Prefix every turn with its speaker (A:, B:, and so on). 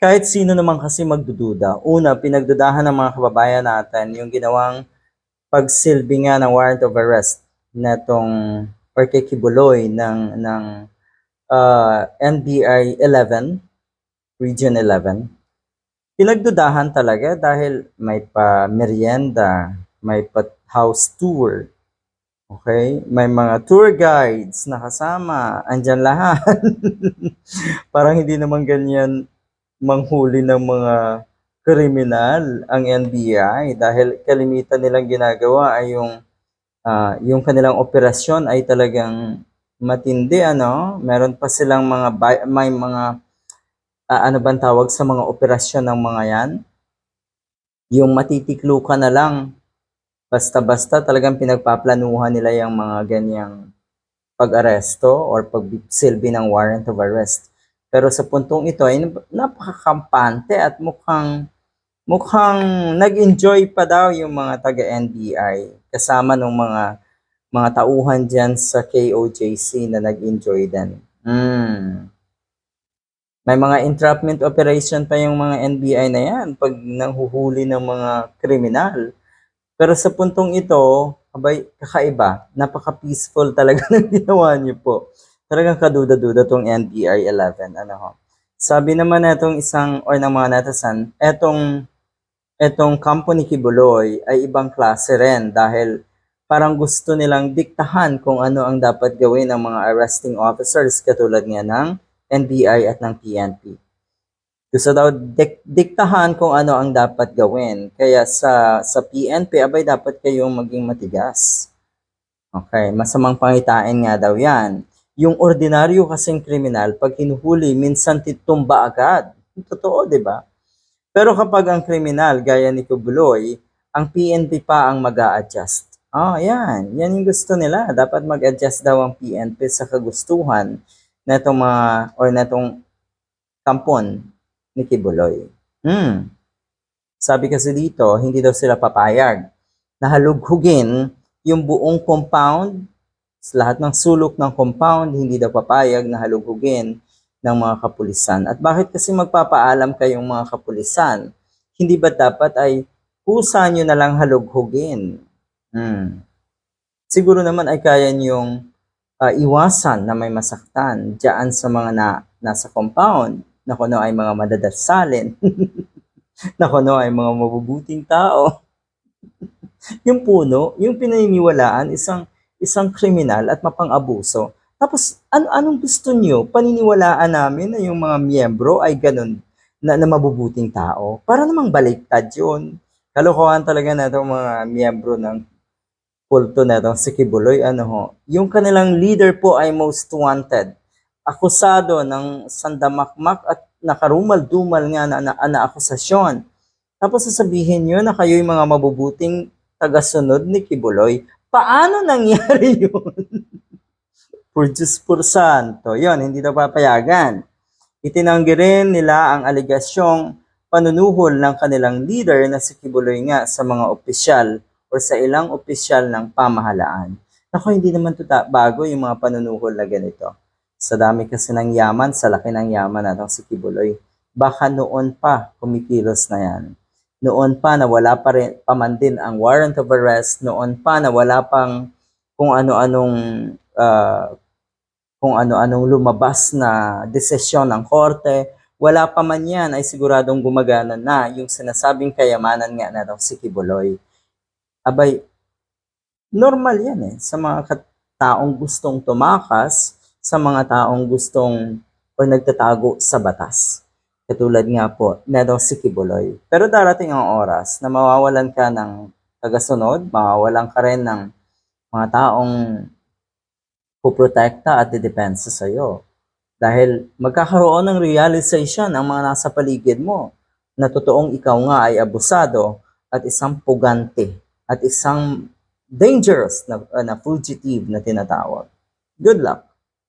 A: kahit sino naman kasi magdududa. Una, pinagdudahan ng mga kababayan natin yung ginawang pagsilbi nga ng warrant of arrest netong or kay Kibuloy ng ng uh, NBI 11 Region 11 pinagdudahan talaga dahil may pa merienda, may pa house tour, okay? May mga tour guides na kasama, andyan lahat. Parang hindi naman ganyan manghuli ng mga kriminal ang NBI dahil kalimitan nilang ginagawa ay yung ah, yung kanilang operasyon ay talagang matindi ano? Meron pa silang mga may mga ah, ano bang tawag sa mga operasyon ng mga yan? Yung matitiklo ka na lang. Basta-basta talagang pinagpaplanuhan nila yung mga ganyang pag-aresto or pagsilbi ng warrant of arrest pero sa puntong ito ay napakakampante at mukhang mukhang nag-enjoy pa daw yung mga taga-NBI kasama ng mga mga tauhan diyan sa KOJC na nag-enjoy din. Mm. May mga entrapment operation pa yung mga NBI na yan pag nanghuhuli ng mga kriminal. Pero sa puntong ito, abay, kakaiba. Napaka-peaceful talaga ng ginawa niyo po. Talagang kaduda-duda tong NBI 11. Ano ho? Sabi naman na itong isang, or ng mga natasan, etong, etong company Kibuloy ay ibang klase rin dahil parang gusto nilang diktahan kung ano ang dapat gawin ng mga arresting officers katulad nga ng NBI at ng PNP. Gusto daw dik- diktahan kung ano ang dapat gawin. Kaya sa sa PNP, abay dapat kayong maging matigas. Okay, masamang pangitain nga daw yan. Yung ordinaryo kasing kriminal, pag hinuhuli, minsan titumba agad. Totoo, di ba? Pero kapag ang kriminal, gaya ni Kubuloy, ang PNP pa ang mag adjust Oh, yan. Yan yung gusto nila. Dapat mag-adjust daw ang PNP sa kagustuhan na itong mga, or na itong kampon ni Kibuloy. Hmm. Sabi kasi dito, hindi daw sila papayag na halughugin yung buong compound, sa lahat ng sulok ng compound, hindi daw papayag na halughugin ng mga kapulisan. At bakit kasi magpapaalam kayong mga kapulisan? Hindi ba dapat ay kusa nyo na lang halughugin? Hmm. Siguro naman ay kaya niyong ah, iwasan na may masaktan diyan sa mga na, nasa compound na kuno ay mga madadasalin, na kuno ay mga mabubuting tao. yung puno, yung pinaniniwalaan, isang isang kriminal at mapang-abuso. Tapos, ano anong gusto niyo? Paniniwalaan namin na yung mga miyembro ay ganun na, na mabubuting tao. Para namang baliktad yun. Kalokohan talaga na itong mga miyembro ng kulto na itong si Kibuloy, ano ho, yung kanilang leader po ay most wanted. Akusado ng sandamakmak at nakarumal-dumal nga na, na, na akusasyon. Tapos sasabihin nyo na kayo'y mga mabubuting tagasunod ni Kibuloy. Paano nangyari yun? por Diyos por Santo. Yun, hindi daw papayagan. Itinanggi rin nila ang aligasyong panunuhol ng kanilang leader na si Kibuloy nga sa mga opisyal o sa ilang opisyal ng pamahalaan. Ako, hindi naman to bago yung mga panunuhol na ganito. Sa dami kasi ng yaman, sa laki ng yaman natong si Kibuloy. Baka noon pa kumikilos na yan. Noon pa na wala pa rin pa man din ang warrant of arrest, noon pa na wala pang kung ano-anong ah, kung ano-anong lumabas na desisyon ng korte, wala pa man yan ay siguradong gumagana na yung sinasabing kayamanan nga na si Kibuloy abay, normal yan eh. Sa mga taong gustong tumakas, sa mga taong gustong o nagtatago sa batas. Katulad nga po, daw si Kibuloy. Pero darating ang oras na mawawalan ka ng tagasunod, mawawalan ka rin ng mga taong puprotekta at didepensa sa iyo. Dahil magkakaroon ng realization ang mga nasa paligid mo na totoong ikaw nga ay abusado at isang pugante at isang dangerous na, na fugitive na tinatawag. Good luck!